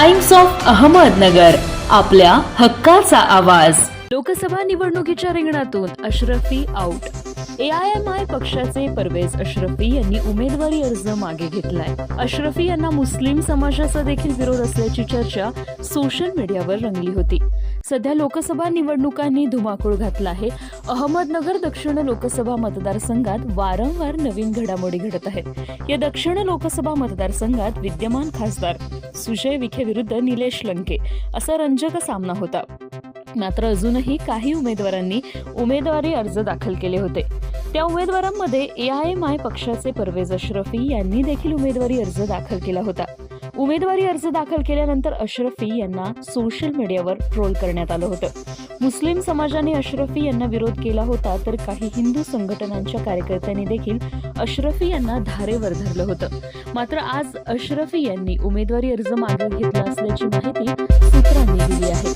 Times of Ahmednagar आपल्या हक्काचा आवाज. लोकसभा निवडणुकीच्या रिंगणातून अशरफी आऊट एआयएमआय पक्षाचे परवेज अशरफी यांनी उमेदवारी अर्ज मागे घेतलाय. अशरफी यांना मुस्लिम समाजाचा देखील विरोध असल्याची चर्चा सोशल मीडियावर रंगली होती. सध्या लोकसभा निवडणुकांनी धुमाकूळ घातला आहे. अहमदनगर दक्षिण लोकसभा मतदारसंघात वारंवार नवीन घडामोडी घडत आहेत. या दक्षिण लोकसभा मतदारसंघात विद्यमान खासदार सुजय विखे विरुद्ध निलेश लंके असा रंजक सामना होता. मात्र अजूनही काही उमेदवारांनी उमेदवारी अर्ज दाखल केले होते. त्या उमेदवारांमध्ये ए आय माय पक्षाचे परवेज अश्रफी यांनी देखील उमेदवारी अर्ज दाखल केला होता. उमेदवारी अर्ज दाखल केल्यानंतर अशरफी यांना सोशल मीडियावर ट्रोल करण्यात आलं होतं. मुस्लिम समाजाने अशरफी यांना विरोध केला होता तर काही हिंदू संघटनांच्या कार्यकर्त्यांनी देखील अशरफी यांना धारेवर धरलं होतं. मात्र आज अशरफी यांनी उमेदवारी अर्ज मागे घेतला असल्याची माहिती सूत्रांनी दिली आहे.